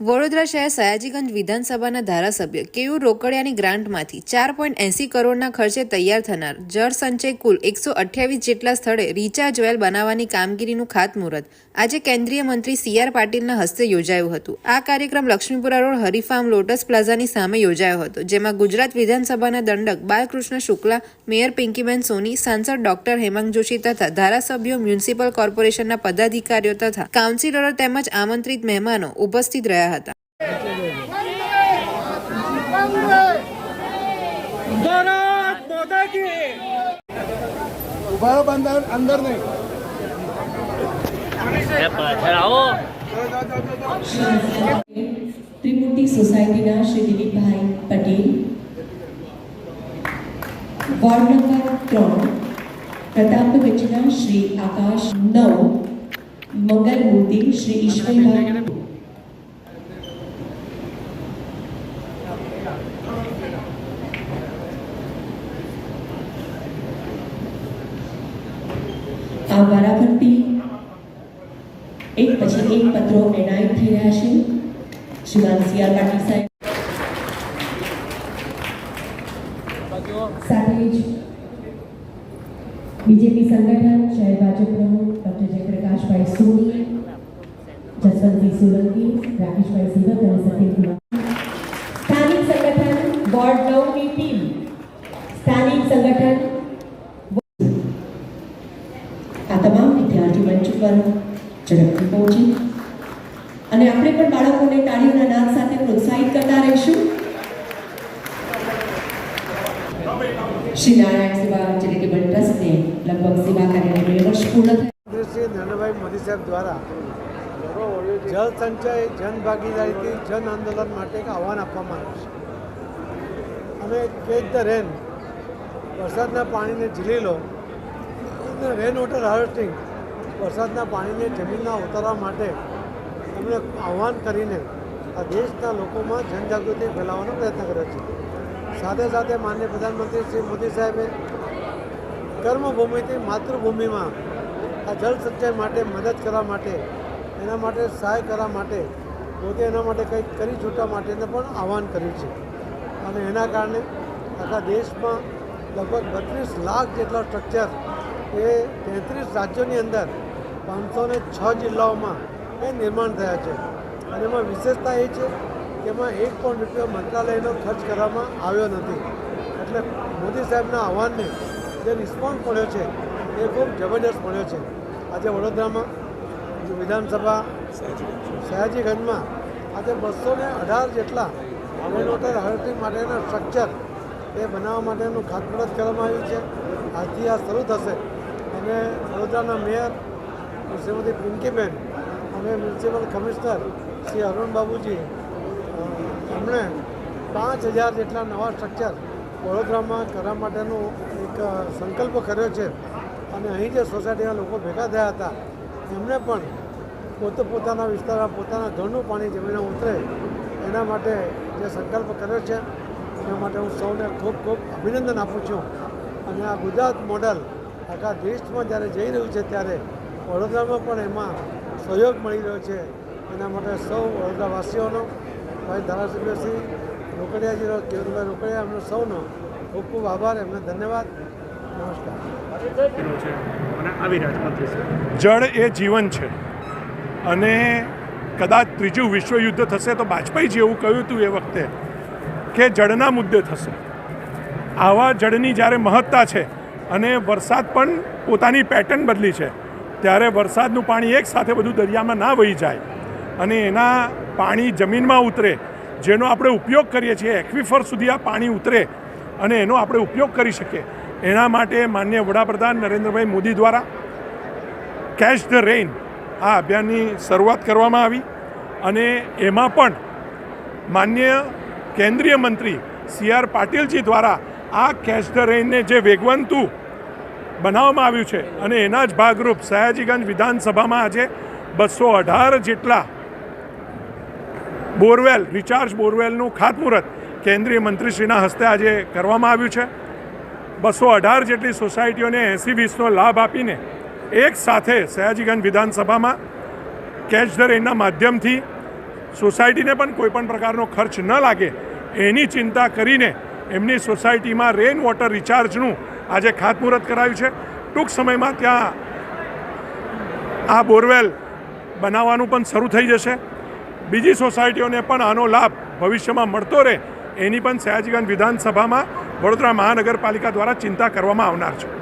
વડોદરા શહેર સયાજીગંજ વિધાનસભાના ધારાસભ્ય કેયુ રોકડિયાની ગ્રાન્ટમાંથી ચાર પોઈન્ટ એંસી કરોડના ખર્ચે તૈયાર થનાર જળ સંચય કુલ એકસો અઠ્યાવીસ જેટલા સ્થળે રિચાર્જ વેલ બનાવવાની કામગીરીનું ખાતમુહૂર્ત આજે કેન્દ્રીય મંત્રી સી આર પાટીલના હસ્તે યોજાયું હતું. આ કાર્યક્રમ લક્ષ્મીપુરા રોડ, હરિફાર્મ, લોટસ પ્લાઝાની સામે યોજાયો હતો, જેમાં ગુજરાત વિધાનસભાના દંડક બાલકૃષ્ણ શુક્લા, મેયર પિંકીબેન સોની, સાંસદ ડોક્ટર હેમાંગ જોશી તથા ધારાસભ્યો મ્યુનિસિપલ કોર્પોરેશનના પદાધિકારીઓ તથા કાઉન્સિલરો તેમજ આમંત્રિત મહેમાનો ઉપસ્થિત રહ્યા હતા ભારત માતા કી ઊભા બંદર અંદર નહીં. ત્રિમૂર્તિ સોસાયટીના શ્રી દિલીપભાઈ પટેલ વોર્ડ નંબર ત્રણ પ્રતાપગંજના શ્રી આકાશ નવ મંગલ મૂર્તિ શ્રી ઈશ્વરભાઈ. વારાફરતી એક પછી એક પત્રો એનાયત થઈ રહ્યા છે. શ્રીમાન સી પાટીલ સાહેબ. સાથે જ બીજેપી સંગઠન, શહેર ભાજપ પ્રમુખ, ડોક્ટર જયપ્રકાશભાઈ સોની જસવંતસિંહ સોલંકી, રાકેશભાઈ સિવક અને સત્યકુમાર સ્થાનિક સંગઠન, બોર્ડ નવની ટીમ. સ્થાનિક સંગઠન ઉપર ઝડપથી પહોંચી. અને આપણે પણ બાળકોને તાળીઓના નાદ સાથે પ્રોત્સાહિત કરતા રહીશું. શ્રી નારાયણ સેવા ચેરિટેબલ ટ્રસ્ટને લગભગ સેવા કાર્યને બે વર્ષ પૂર્ણ થયા. મોદી સાહેબ દ્વારા જળ સંચય, જન ભાગીદારીથી જન આંદોલન માટે એક આહવાન આપવામાં આવ્યું છે. અને કેચ ધ રેન, વરસાદના પાણીને ઝીલી લો રેન વોટર હાર્વેસ્ટિંગ વરસાદના પાણીને જમીનના ઉતારવા માટે એમણે આહવાન કરીને આ દેશના લોકોમાં જનજાગૃતિ ફેલાવવાનો પ્રયત્ન કર્યો છે. સાથે સાથે માન્ય પ્રધાનમંત્રી શ્રી મોદી સાહેબે કર્મભૂમિથી માતૃભૂમિમાં આ જળ સંચય માટે મદદ કરવા માટે, એના માટે સહાય કરવા માટે, પોતે એના માટે કંઈક કરી છૂટવા માટેને પણ આહવાન કર્યું છે. અને એના કારણે આખા દેશમાં લગભગ બત્રીસ લાખ જેટલા સ્ટ્રક્ચર એ તેત્રીસ રાજ્યોની અંદર પાંચસો ને છ જિલ્લાઓમાં એ નિર્માણ થયા છે. અને એમાં વિશેષતા એ છે કે એમાં એક પણ રૂપિયો મંત્રાલયનો ખર્ચ કરવામાં આવ્યો નથી. એટલે મોદી સાહેબના આહવાનને જે રિસ્પોન્સ મળ્યો છે એ ખૂબ જબરદસ્ત મળ્યો છે. આજે વડોદરામાં વિધાનસભા સયાજીગંજમાં આજે બસો ને અઢાર જેટલા વોટર હાર્વેસ્ટિંગ માટેના સ્ટ્રક્ચર એ બનાવવા માટેનું ખાતમુહૂર્ત કરવામાં આવ્યું છે. આજથી આ શરૂ થશે. અને વડોદરાના મેયર શ્રીમતી પિંકીબેન અને મ્યુનિસિપલ કમિશનર શ્રી અરુણ બાબુજી એમણે પાંચ હજાર જેટલા નવા સ્ટ્રક્ચર વડોદરામાં કરવા માટેનો એક સંકલ્પ કર્યો છે. અને અહીં જે સોસાયટીના લોકો ભેગા થયા હતા એમણે પણ પોતે પોતાના વિસ્તારમાં પોતાના ઘરનું પાણી જમીને ઉતરે એના માટે જે સંકલ્પ કર્યો છે, એના માટે હું સૌને ખૂબ ખૂબ અભિનંદન આપું છું. અને આ ગુજરાત મોડલ આખા દેશમાં જ્યારે જઈ રહ્યું છે ત્યારે વડોદરામાં પણ એમાં સહયોગ મળી રહ્યો છે. એના માટે સૌ વડોદરાવાસીઓનો ભાઈ ધારાસભ્ય શ્રી રોકડિયાજીનો કેવલભાઈ રોકડિયા એમનો સૌનો ખૂબ ખૂબ આભાર એમને ધન્યવાદ. નમસ્કાર. જળ એ જીવન છે. અને કદાચ ત્રીજું વિશ્વયુદ્ધ થશે તો વાજપેયીજી એવું કહ્યું હતું એ વખતે કે જળના મુદ્દે થશે. આવા જળની જ્યારે મહત્તા છે અને વરસાદ પણ પોતાની પેટર્ન બદલી છે. ત્યારે વરસાદનું પાણી એક સાથે બધું દરિયામાં ના વહી જાય. અને એના પાણી જમીનમાં ઉતરે, જેનો આપણે ઉપયોગ કરીએ છીએ, એક્વિફર સુધી આ પાણી ઉતરે અને એનો આપણે ઉપયોગ કરી શકીએ. એના માટે માન્ય વડાપ્રધાન નરેન્દ્રભાઈ મોદી દ્વારા કેચ ધ રેઇન આ અભિયાનની શરૂઆત કરવામાં આવી અને એમાં પણ માન્ય કેન્દ્રીય મંત્રી સી આર પાટીલજી દ્વારા આ કેચ ધ રેઇનને જે વેગવંતું બનાવવામાં આવ્યું છે. અને એના જ ભાગરૂપ સયાજીગંજ વિધાનસભામાં આજે બસો અઢાર જેટલા બોરવેલ, રિચાર્જ બોરવેલનું ખાતમુહૂર્ત કેન્દ્રીય મંત્રીશ્રીના હસ્તે આજે કરવામાં આવ્યું છે. બસો અઢાર જેટલી સોસાયટીઓને એસી વીસનો લાભ આપીને એક સાથે સયાજીગંજ વિધાનસભામાં કેચ ધ રેનના માધ્યમથી સોસાયટીને પણ કોઈપણ પ્રકારનો ખર્ચ ન લાગે એની ચિંતા કરીને એમની સોસાયટીમાં રેન વોટર રિચાર્જનું આજે ખાતમુહૂર્ત કરાયું છે. ટૂંક સમયમાં ત્યાં આ બોરવેલ બનાવવાનું પણ શરૂ થઈ જશે. બીજી સોસાયટીઓને પણ આનો લાભ ભવિષ્યમાં મળતો રહે એની પણ સયાજીગંજ વિધાનસભામાં વડોદરા મહાનગરપાલિકા દ્વારા ચિંતા કરવામાં આવનાર છે.